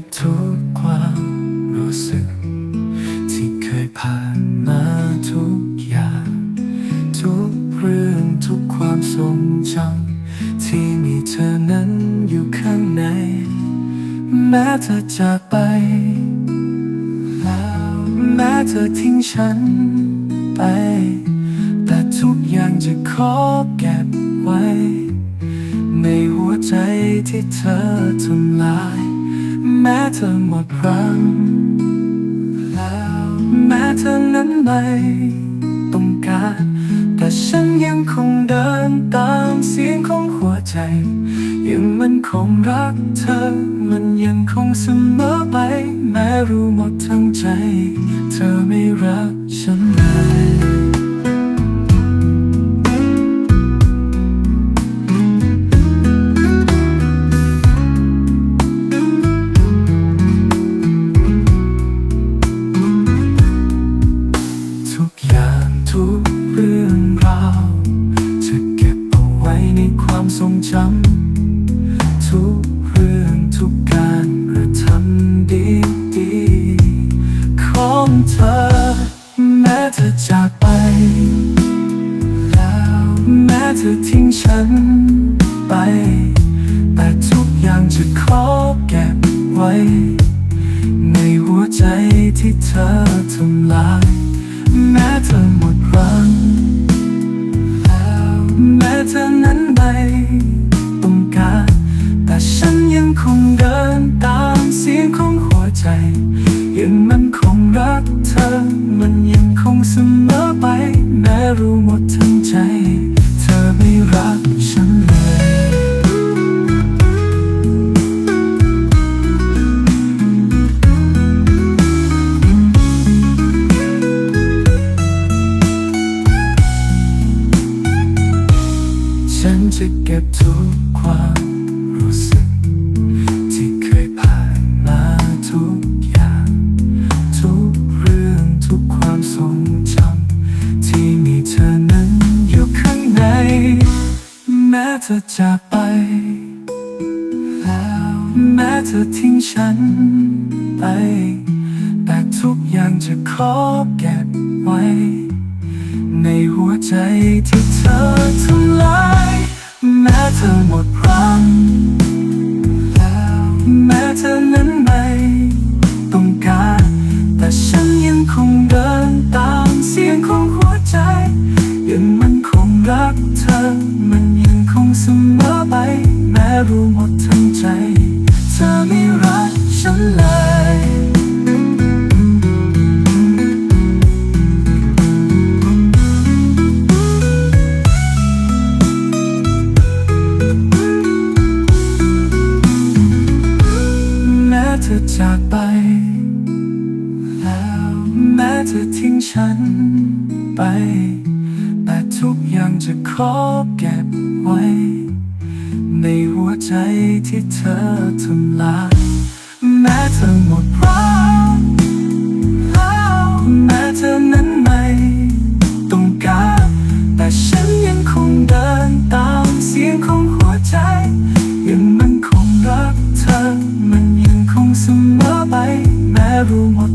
ก็บทุกความรู้สึก ที่เคยผ่านมาทุกอย่าง ทุกเรื่องทุกความทรงจำที่มีเธอนั้นอยู่ข้างใน แม้เธอจากไป แล้วแม้เธอทิ้งฉันไป แต่ทุกอย่างจะขอเก็บไว้ ในหัวใจที่เธอทำลาย ม้เธอหมดรังแล้วแม้เธอนั้นไม่ต้องการ แต่ฉันยังคงเดินตามเสียงของหัวใจ ยังมันคงรักเธอ มันยังคงเสมอไป แม้รู้หมดทั้งใจ เธอไม่รักฉัน จำทุกเรื่องทุกการกระทำดีดีๆของเธอ แม้เธอจากไป แล้วแม้เธอทิ้งฉันไป แต่ทุกอย่างจะขอเก็บไว้ ในหัวใจที่เธอ ทั้งใจ เธอไม่รักฉันเลย ฉันจะเก็บทุกความ ธอจากไป แล้วแม้เธอทิ้งฉันไป แต่ทุกอย่างจะขอเก็บไว้ ในหัวใจที่เธอทำลายแม้เธอหมดรังแล้วแม้เธอ แม้เธอทิ้งฉันไป แต่ทุกอย่างจะขอเก็บไว้ ในหัวใจที่เธอทำลายแม้เธอหมดรักแล้แม้เธอนั้นไม่ต้องการ แต่ฉันยังคงเดินตามเสียงของหัวใจ ยังมันคงรักเธอ มันยังคงเสมอไป แม้รู้หมด